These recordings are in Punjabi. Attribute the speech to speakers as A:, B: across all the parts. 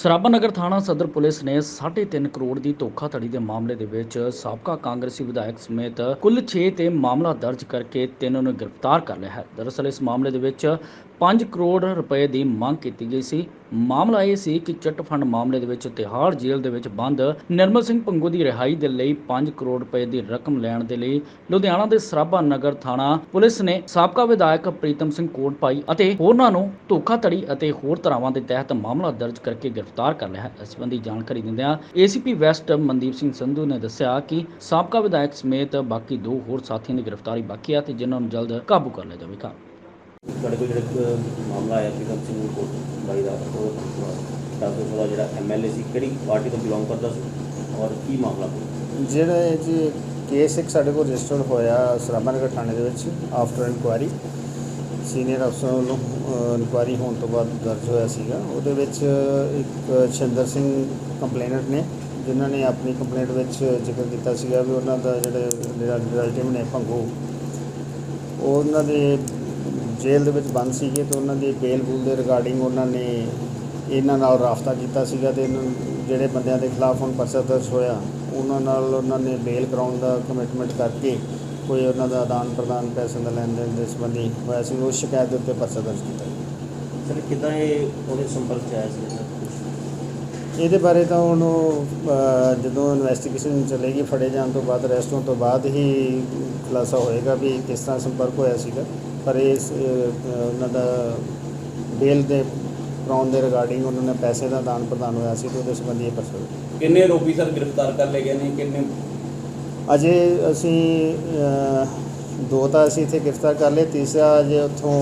A: ਸਰਾਭਾ ਨਗਰ ਥਾਣਾ ਸਦਰ ਪੁਲਿਸ ਨੇ 3.5 ਕਰੋੜ ਦੀ ਧੋਖਾਧੜੀ ਦੇ ਮਾਮਲੇ ਦੇ ਵਿੱਚ ਸਾਬਕਾ ਕਾਂਗਰਸੀ ਵਿਧਾਇਕ ਸਮੇਤ ਕੁੱਲ 6 ਤੇ ਮਾਮਲਾ ਦਰਜ ਕਰਕੇ ਤਿੰਨ ਨੂੰ ਗ੍ਰਿਫਤਾਰ ਕਰ ਲਿਆ ਹੈ। ਦਰਅਸਲ ਇਸ ਮਾਮਲੇ ਦੇ ਵਿੱਚ 5 ਕਰੋੜ ਰੁਪਏ ਦੀ ਮੰਗ ਕੀਤੀ ਗਈ ਸੀ। ਮਾਮਲਾ ਇਹ ਸੀ ਕਿ ਚਿੱਟ ਫੰਡ ਮਾਮਲੇ ਦੇ ਵਿੱਚ ਤਿਹਾੜ ਜੇਲ੍ਹ ਦੇ ਵਿੱਚ ਬੰਦ ਨਿਰਮਲ ਸਿੰਘ ਪੰਗੂ ਦੀ ਰਿਹਾਈ ਦੇ ਲਈ 5 ਕਰੋੜ ਰੁਪਏ ਦੀ ਰਕਮ ਲੈਣ ਦੇ ਲਈ ਲੁਧਿਆਣਾ ਦੇ ਸਰਾਭਾ ਨਗਰ ਥਾਣਾ ਪੁਲਿਸ ਨੇ ਸਾਬਕਾ ਵਿਧਾਇਕ ਪ੍ਰੀਤਮ ਸਿੰਘ ਕੋਟਪਾਈ ਅਤੇ ਹੋਰਨਾਂ ਨੂੰ ਧੋਖਾਧੜੀ ਅਤੇ ਹੋਰ ਧਾਰਾਵਾਂ ਦੇ ਤਹਿਤ ਮਾਮਲਾ ਦਰਜ ਕਰਕੇ ਗ੍ਰਿਫਤਾਰ ਕਰ ਲਿਆ ਹੈ। ਇਸ ਸੰਬੰਧੀ ਜਾਣਕਾਰੀ ਦਿੰਦਿਆਂ ਏਸੀਪੀ ਵੈਸਟ ਮਨਦੀਪ ਸਿੰਘ ਸੰਧੂ ਨੇ ਦੱਸਿਆ ਕਿ ਸਾਬਕਾ ਵਿਧਾਇਕ ਸਮੇਤ ਬਾਕੀ ਦੋ ਹੋਰ ਸਾਥੀਆਂ ਦੀ ਗ੍ਰਿਫਤਾਰੀ ਬਾਕੀ ਹੈ ਤੇ ਜਿਨ੍ਹਾਂ ਨੂੰ ਜਲਦ ਕਾਬੂ ਕਰ ਲਿਆ ਜਾਵੇਗਾ।
B: ਤੁਹਾਡੇ ਕੋਲ ਜਿਹੜਾ ਇੱਕ ਮਾਮਲਾ ਆਇਆ ਪ੍ਰੀਤਮ ਸਿੰਘ ਕੋਟ ਬਾਈ ਦਾ ਉਹ ਡਾਕਟਰ ਸਾਹਿਬ ਜਿਹੜਾ ਐਮਐਲਏ ਸੀ, ਕਿਹੜੀ ਪਾਰਟੀ ਤੋਂ ਬਿਲੋਂਗ ਕਰਦਾ ਸੀ ਔਰ ਕੀ ਮਾਮਲਾ
C: ਜਿਹੜਾ ਇਹ ਜੀ ਕੇਸ ਇੱਕ ਸਾਡੇ ਕੋਲ ਰਜਿਸਟਰਡ ਹੋਇਆ ਸਰਾਭਾ ਨਗਰ ਥਾਣੇ ਦੇ ਵਿੱਚ ਆਫਟਰ ਇਨਕੁਆਰੀ ਸੀਨੀਅਰ ਅਫਸਰ ਵੱਲੋਂ ਇਨਕੁਆਰੀ ਹੋਣ ਤੋਂ ਬਾਅਦ ਦਰਜ ਹੋਇਆ ਸੀਗਾ। ਉਹਦੇ ਵਿੱਚ ਇੱਕ ਛਿੰਦਰ ਸਿੰਘ ਕੰਪਲੇਨੈਂਟ ਨੇ, ਜਿਨ੍ਹਾਂ ਨੇ ਆਪਣੀ ਕੰਪਲੇਂਟ ਵਿੱਚ ਜ਼ਿਕਰ ਕੀਤਾ ਸੀਗਾ ਵੀ ਉਹਨਾਂ ਦਾ ਜਿਹੜੇ ਰਿਲੇਟਿਵ ਨੇ, ਭੰਗੂ, ਉਹਨਾਂ ਦੇ ਜੇਲ੍ਹ ਦੇ ਵਿੱਚ ਬੰਦ ਸੀਗੇ ਤੇ ਉਹਨਾਂ ਦੀ ਬੇਲ ਬੂਲ ਦੇ ਰਿਗਾਰਡਿੰਗ ਉਹਨਾਂ ਨੇ ਇਹਨਾਂ ਨਾਲ ਰਾਫਤਾ ਕੀਤਾ ਸੀਗਾ ਤੇ ਇਹਨਾਂ ਜਿਹੜੇ ਬੰਦਿਆਂ ਦੇ ਖਿਲਾਫ ਹੁਣ ਪਰਚਾ ਦਰਜ ਹੋਇਆ ਉਹਨਾਂ ਨਾਲ ਉਹਨਾਂ ਨੇ ਬੇਲ ਕਰਾਉਣ ਦਾ ਕਮਿਟਮੈਂਟ ਕਰਕੇ ਕੋਈ ਉਹਨਾਂ ਦਾ ਆਦਾਨ ਪ੍ਰਦਾਨ ਪੈਸੇ ਦਾ ਲੈਣ ਦੇਣ ਦੇ ਸੰਬੰਧੀ ਹੋਇਆ ਸੀ ਉਸ ਸ਼ਿਕਾਇਤ ਦੇ ਉੱਤੇ ਪਰਚਾ ਦਰਜ ਕੀਤਾ।
B: ਸਰ ਕਿਦਾਂ ਇਹ ਉਹਦੇ ਸੰਪਰਕ ਚ ਆਇਆ ਸੀ
C: ਇਹਦੇ ਬਾਰੇ ਤਾਂ ਉਹਨੂੰ ਜਦੋਂ ਇਨਵੈਸਟੀਗੇਸ਼ਨ ਚੱਲੇਗੀ ਫੜੇ ਜਾਣ ਤੋਂ ਬਾਅਦ ਅਰੈਸਟ ਹੋਣ ਤੋਂ ਬਾਅਦ ਹੀ ਖੁਲਾਸਾ ਹੋਏਗਾ ਵੀ ਕਿਸ ਤਰ੍ਹਾਂ ਸੰਪਰਕ ਹੋਇਆ ਸੀਗਾ ਪਰ ਉਹਨਾਂ ਦਾ ਬੇਲ ਦੇ ਕਰਾਉਣ ਦੇ ਰਿਗਾਰਡਿੰਗ ਉਹਨਾਂ ਨੇ ਪੈਸੇ ਦਾ ਦਾਨ ਪ੍ਰਦਾਨ ਹੋਇਆ ਸੀ ਤੇ ਉਹਦੇ ਸੰਬੰਧੀ ਇਹ ਹੋਇਆ।
D: ਕਿੰਨੇ ਆਰੋਪੀ ਸਰ ਗ੍ਰਿਫਤਾਰ ਕਰ ਲਏ ਗਏ ਨੇ? ਕਿੰਨੇ?
C: ਅਜੇ ਅਸੀਂ ਦੋ ਤਾਂ ਅਸੀਂ ਇੱਥੇ ਗ੍ਰਿਫਤਾਰ ਕਰ ਲਏ ਤੀਸਰਾ ਅਜੇ ਉੱਥੋਂ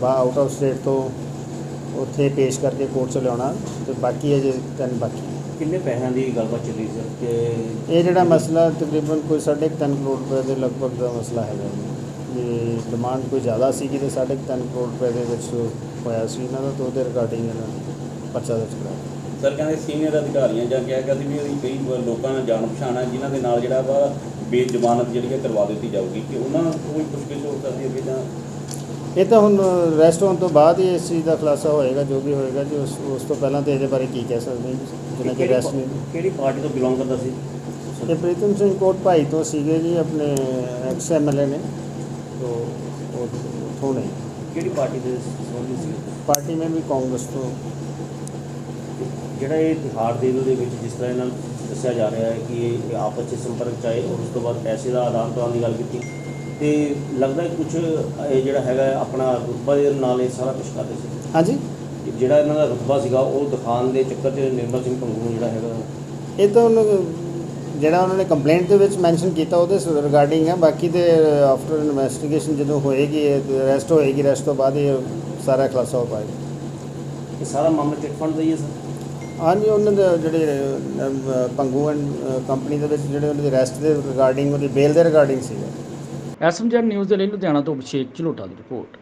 C: ਬਾ ਆਊਟ ਆਫ ਸਟੇਟ ਤੋਂ ਉੱਥੇ ਪੇਸ਼ ਕਰਕੇ ਕੋਰਟ 'ਚ ਲਿਆਉਣਾ ਤੇ ਬਾਕੀ ਅਜੇ ਤਿੰਨ ਬਾਕੀ
B: ਕਿੰਨੇ ਪੈਸਿਆਂ ਦੀ ਗੱਲਬਾਤ ਚੱਲੀ ਸਰ? ਕਿ
C: ਇਹ ਜਿਹੜਾ ਮਸਲਾ ਤਕਰੀਬਨ ਕੋਈ 3.5 ਕਰੋੜ ਰੁਪਏ ਦੇ ਲਗਭਗ ਦਾ ਮਸਲਾ ਹੈਗਾ ਜੀ ਡਿਮਾਂਡ ਕੋਈ ਜ਼ਿਆਦਾ ਸੀ ਕਿ 3.5 ਕਰੋੜ ਰੁਪਏ ਦੇ ਵਿੱਚ ਹੋਇਆ ਸੀ ਇਹਨਾਂ ਦਾ ਤਾਂ ਉਹਦੇ ਰਿਗਾਰਡਿੰਗ ਇਹਨਾਂ ਨੇ ਪਰਚਾ ਦਰਜ ਕਰਾਇਆ।
D: ਸਰ ਕਹਿੰਦੇ ਸੀਨੀਅਰ ਅਧਿਕਾਰੀਆਂ ਜਾਂ ਕਿਹਾ ਗਿਆ ਸੀ ਵੀ ਇਹਦੀ ਕਈ ਲੋਕਾਂ ਨਾਲ ਜਾਣ ਪਛਾਣ ਹੈ ਜਿਨ੍ਹਾਂ ਦੇ ਨਾਲ ਜਿਹੜਾ ਵਾ ਬੇਜ਼ਮਾਨਤ ਜਿਹੜੀ ਹੈ ਕਰਵਾ ਦਿੱਤੀ ਜਾਊਗੀ ਕਿ ਉਹਨਾਂ ਕੋਈ ਪੁੱਛਗਿੱਛ ਹੋ ਸਕਦੀ ਹੈ ਕਿ ਜਾਂ
C: ਇਹ ਤਾਂ ਹੁਣ ਰੈਸਟ ਹੋਣ ਤੋਂ ਬਾਅਦ ਹੀ ਇਸ ਚੀਜ਼ ਦਾ ਖੁਲਾਸਾ ਹੋਏਗਾ ਜੋ ਵੀ ਹੋਏਗਾ ਜੀ ਉਸ ਉਸ ਤੋਂ ਪਹਿਲਾਂ ਤੇ ਇਹਦੇ ਬਾਰੇ ਕੀ ਕਹਿ ਸਕਦੇ ਹਾਂ ਜੀ, ਜਿੰਨਾ ਕਿ ਰੈਸਟ ਨਹੀਂ।
B: ਕਿਹੜੀ ਪਾਰਟੀ ਤੋਂ ਬਿਲੋਂਗ ਕਰਦਾ ਸੀ?
C: ਇਹ ਪ੍ਰੀਤਮ ਸਿੰਘ ਕੋਟ ਭਾਈ ਤੋਂ ਸੀਗੇ ਜੀ ਆਪਣੇ ਐਕਸ ਐਮਐਲਏ ਨੇ।
B: ਕਿਹੜੀ ਪਾਰਟੀ ਦੇ ਸੰਬੰਧੀ ਸੀ?
C: ਪਾਰਟੀ ਮੈਂ ਵੀ ਕਾਂਗਰਸ ਤੋਂ।
B: ਜਿਹੜਾ ਇਹ ਤਿਹਾੜ ਜੇਲ੍ਹ ਦੇ ਵਿੱਚ ਜਿਸ ਤਰ੍ਹਾਂ ਇਹਨਾਂ ਨੂੰ ਦੱਸਿਆ ਜਾ ਰਿਹਾ ਹੈ ਕਿ ਇਹ ਆਪਸ 'ਚ ਸੰਪਰਕ 'ਚ ਆਏ ਔਰ ਉਸ ਤੋਂ ਬਾਅਦ ਪੈਸੇ ਦਾ ਆਦਾਨ ਪ੍ਰਦਾਨ ਦੀ ਗੱਲ ਕੀਤੀ ਤੇ ਲੱਗਦਾ ਹੈ ਕੁਝ ਇਹ ਜਿਹੜਾ ਹੈਗਾ ਹੈ ਆਪਣਾ ਰੁਤਬਾ ਦੇ ਨਾਲ ਇਹ ਸਾਰਾ ਕੁਝ ਕਰਦੇ ਸੀ।
C: ਹਾਂਜੀ।
B: ਜਿਹੜਾ ਇਹਨਾਂ ਦਾ ਰੁਤਬਾ ਸੀਗਾ ਉਹ ਦਿਖਾਉਣ ਦੇ ਚੱਕਰ 'ਚ ਨਿਰਮਲ ਸਿੰਘ ਨੂੰ ਜਿਹੜਾ ਹੈਗਾ।
C: ਇਹ ਤਾਂ ਉਹਨੂੰ ਜਿਹੜਾ ਉਹਨਾਂ ਨੇ ਕੰਪਲੇਂਟ ਦੇ ਵਿੱਚ ਮੈਂਸ਼ਨ ਕੀਤਾ ਉਹਦੇ ਰਿਗਾਰਡਿੰਗ ਹੈ ਬਾਕੀ ਤੇ ਆਫਟਰ ਇਨਵੈਸਟੀਗੇਸ਼ਨ ਜਦੋਂ ਹੋਏਗੀ ਅਰੈਸਟ ਹੋਏਗੀ ਅਰੈਸਟ ਤੋਂ ਬਾਅਦ ਇਹ ਸਾਰਾ ਖੁਲਾਸਾ ਹੋ ਪਾਏਗਾ।
B: ਇਹ ਸਾਰਾ ਮਾਮਲਾ ਚਿੱਟ ਫੰਡ ਦਾ ਹੀ ਹੈ ਸਰ?
C: ਹਾਂਜੀ ਉਹਨਾਂ ਦੇ ਜਿਹੜੇ ਪੰਗੂ ਐਂਡ ਕੰਪਨੀ ਦੇ ਵਿੱਚ ਜਿਹੜੇ ਉਹਨਾਂ ਦੇ ਅਰੈਸਟ ਦੇ ਰਿਗਾਰਡਿੰਗ ਉਹਦੀ ਬੇਲ ਦੇ ਰਿਗਾਰਡਿੰਗ ਸੀਗਾ।
A: ਐਸਐਮਜੀ ਨਿਊਜ਼ ਦੇ ਲਈ ਲੁਧਿਆਣਾ ਤੋਂ ਅਭਿਸ਼ੇਕ ਝਲੋਟਾ ਦੀ ਰਿਪੋਰਟ।